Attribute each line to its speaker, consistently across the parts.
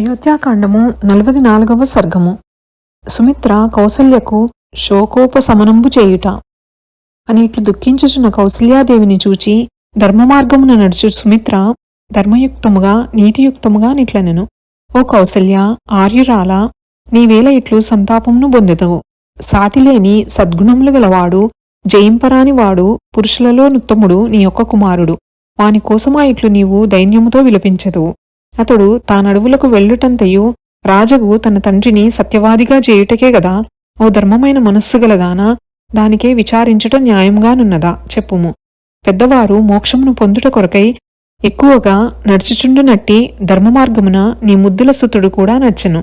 Speaker 1: అయోధ్యాకాండము నలభై నాలుగవ సర్గము. సుమిత్ర కౌసల్యకు శోకోపశమనంబు చేయుట. అని ఇట్లు దుఃఖించుచున్న కౌసల్యాదేవిని చూచి ధర్మమార్గమున నడుచు సుమిత్ర ధర్మయుక్తముగా నీతియుక్తముగా నిట్లనెను. ఓ కౌసల్య ఆర్యురాల నీవేళ ఇట్లు సంతాపమును పొందెదవు సాటిలేని సద్గుణములు గలవాడు జయింపరాని వాడు పురుషులలో నుత్తముడు నీ యొక్క కుమారుడు. వాని కోసమా ఇట్లు నీవు దైన్యముతో విలపించదు అతడు తానడవులకు వెళ్ళుటంతయు రాజగు తన తండ్రిని సత్యవాదిగా చేయుటకే గదా ఓ ధర్మమైన మనస్సు గలదానా దానికే విచారించుట న్యాయంగానున్నదా చెప్పుము. పెద్దవారు మోక్షమును పొందుట కొరకై ఎక్కువగా నడిచిచుండునట్టి ధర్మమార్గమున నీ ముద్దుల సుతుడు కూడా నచ్చెను.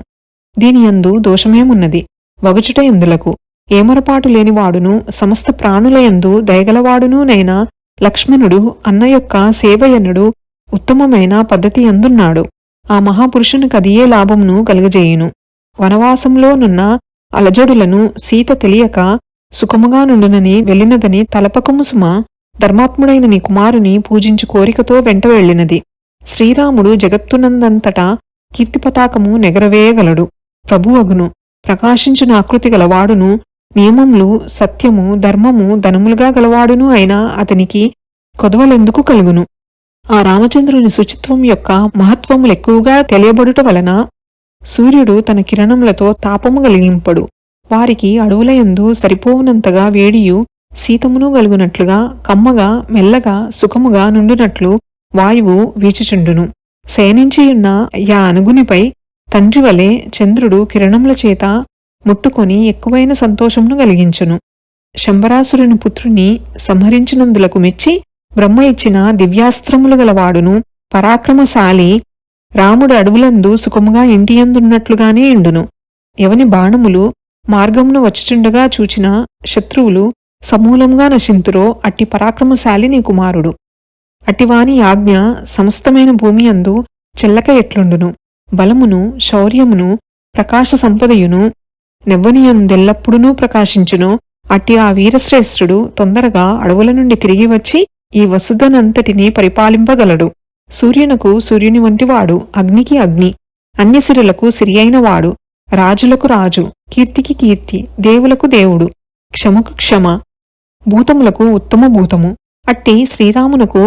Speaker 1: దీని యందు దోషమేమున్నది? వగుచుట ఎందులకు? ఏమరపాటు లేనివాడును సమస్త ప్రాణులయందు దయగలవాడునూ నైనా లక్ష్మణుడు అన్న యొక్క సేవయనుడు ఉత్తమమైన పద్ధతి అందున్నాడు. ఆ మహాపురుషునికి కదియే లాభమును కలుగజేయును. వనవాసంలోనున్న అలజడులను సీత తెలియక సుఖముగా నుండునని వెళ్ళినదని తలపకము సుమ ధర్మాత్ముడైన నీ కుమారుని పూజించు కోరికతో వెంట వెళ్ళినది. శ్రీరాముడు జగత్తునందంతటా కీర్తిపతాకము నెగరవేయగలడు. ప్రభువగును ప్రకాశించిన ఆకృతి గలవాడును నియమములు సత్యము ధర్మము ధనములుగా గలవాడును అయినా అతనికి కొదవలెందుకు కలుగును? ఆ రామచంద్రుని శుచిత్వం యొక్క మహత్వములు ఎక్కువగా తెలియబడుట వలన సూర్యుడు తన కిరణములతో తాపము కలిగింపడు. వారికి అడవులయందు సరిపోవునంతగా వేడియు శీతమును గలుగునట్లుగా కమ్మగా మెల్లగా సుఖముగా నుండునట్లు వాయువు వీచుచుండును. శయనించియున్న యా అనుగునిపై తండ్రి వలె చంద్రుడు కిరణముల చేత ముట్టుకొని ఎక్కువైన సంతోషమును కలిగించును. శంబరాసురుని పుత్రుని సంహరించినందులకు మెచ్చి బ్రహ్మ ఇచ్చిన దివ్యాస్త్రములు గలవాడును పరాక్రమశాలి రాముడు అడవులందు సుఖముగా ఇంటియందున్నట్లుగానే ఇండును. ఎవని బాణములు మార్గమును వచ్చుచుండగా చూచిన శత్రువులు సమూలంగా నశింతురో అట్టి పరాక్రమశాలి నీ కుమారుడు. అట్టివాని ఆజ్ఞ సమస్తమైన భూమి అందు చెల్లక ఎట్లుండును? బలమును శౌర్యమును ప్రకాశ సంపదయును నెవ్వనియందెల్లప్పుడూ ప్రకాశించును. అట్టి ఆ వీరశ్రేష్ఠుడు తొందరగా అడవుల నుండి తిరిగి వచ్చి ఈ వసుధనంతటిని పరిపాలింపగలడు. సూర్యునకు సూర్యుని వంటివాడు అగ్నికి అగ్ని అన్ని సిరులకు సిరియైనవాడు రాజులకు రాజు కీర్తికి కీర్తి దేవులకు దేవుడు క్షమకు క్షమ భూతములకు ఉత్తమ భూతము. అట్టి శ్రీరామునకు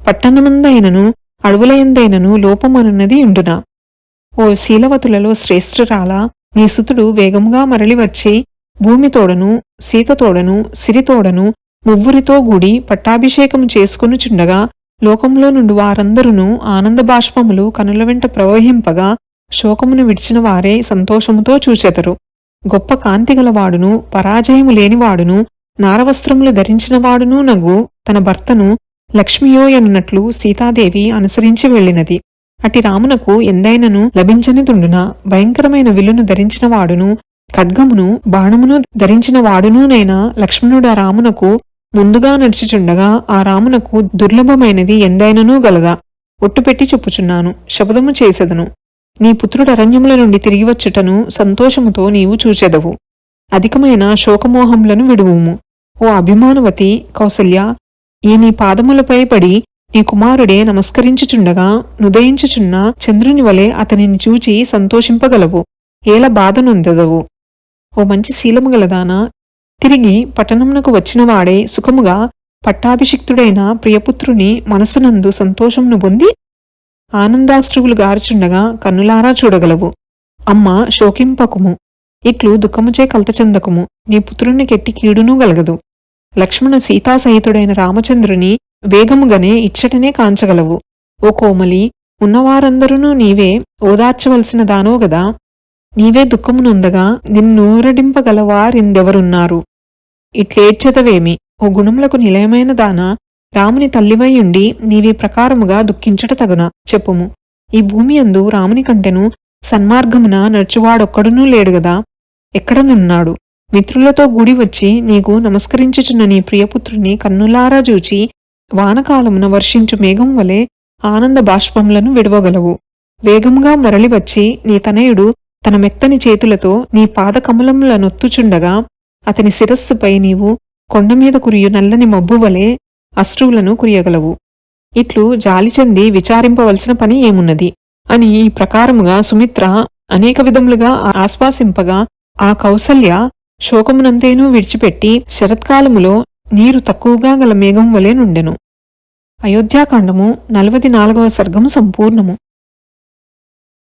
Speaker 1: పట్టణమందైనను అడవులయందైనను లోపమనున్నది ఉండున? ఓ శీలవతులలో శ్రేష్ఠురాలా నీ సుతుడు వేగముగా మరలివచ్చి భూమితోడను సీతతోడను సిరితోడను మువ్వురితో గూడి పట్టాభిషేకము చేసుకొనుచుండగా లోకంలో నుండి వారందరును ఆనంద బాష్పములు కనుల వెంట ప్రవహింపగా శోకమును విడిచిన వారే సంతోషముతో చూచెదరు. గొప్ప కాంతిగలవాడును పరాజయము లేనివాడును నారవస్త్రములు ధరించినవాడును నగు తన భర్తను లక్ష్మియోయనున్నట్లు సీతాదేవి అనుసరించి వెళ్ళినది. అటి రామునకు ఎందైనను లభించనిదుండున? భయంకరమైన విల్లును ధరించినవాడును ఖడ్గమును బాణమును ధరించినవాడునూనైనా లక్ష్మణుడు లక్ష్మణుడ రామునకు ముందుగా నడుచుచుండగా ఆ రామునకు దుర్లభమైనది ఎందైననూ గలదా? ఒట్టుపెట్టి చెప్పుచున్నాను శపథము చేసెదను. నీ పుత్రుడు అరణ్యముల నుండి తిరిగి వచ్చుటను సంతోషముతో నీవు చూచెదవు. అధికమైన శోకమోహములను విడువుము. ఓ అభిమానవతి కౌసల్య ఈ నీ పాదములపై పడి నీ కుమారుడే నమస్కరించుచుండగా నుదయించుచున్న చంద్రుని వలె అతనిని చూచి సంతోషింపగలవు. ఏల బాధనొందదవు ఓ మంచి శీలము గలదానా? తిరిగి పట్టణమునకు వచ్చినవాడే సుఖముగా పట్టాభిషిక్తుడైన ప్రియపుత్రుని మనసునందు సంతోషమును పొంది ఆనందాశ్రువులు గారుచుండగా కన్నులారా చూడగలవు. అమ్మ శోకింపకుము. ఇట్లు దుఃఖముచే కలతచెందకుము. నీ పుత్రుని కెట్టి కీడునూ గలగదు. లక్ష్మణ సీతాసహితుడైన రామచంద్రుని వేగముగనే ఇచ్చటనే కాంచగలవు. ఓ కోమలి ఉన్నవారందరూ నీవే ఓదార్చవలసిన దానో గదా. నీవే దుఃఖమునుందగా నిన్నూరడింపగలవారిందెవరున్నారు ఇట్లేడ్చెదవేమి ఓ గుణములకు నిలయమైన దాన రాముని తల్లివైయుండి నీవి ప్రకారముగా దుఃఖించుట తగున చెప్పుము. ఈ భూమి అందు రాముని కంటెను సన్మార్గమున నడుచువాడొక్కడునూ లేడుగదా ఎక్కడనున్నాడు? మిత్రులతో గుడి వచ్చి నీకు నమస్కరించుచున్న నీ ప్రియపుత్రుని కన్నులారా చూచి వానకాలమున వర్షించు మేఘం వలె ఆనంద బాష్పములను విడవగలవు. వేగముగా మరలి వచ్చి నీ తనయుడు తన మెత్తని చేతులతో నీ పాదకమలముల నొత్తుచుండగా అతని శిరస్సుపై నీవు కొండమీద కురియు నల్లని మబ్బువలే అశ్రువులను కురియగలవు. ఇట్లు జాలిచెంది విచారింపవలసిన పని ఏమున్నది? అని ఈ ప్రకారముగా సుమిత్ర అనేక విధములుగా ఆశ్వాసింపగా ఆ కౌసల్య శోకమునంతేనూ విడిచిపెట్టి శరత్కాలములో నీరు తక్కువగా గల మేఘం వలె నుండెను. అయోధ్యాకాండము నలవది నాలుగవ సర్గము సంపూర్ణము.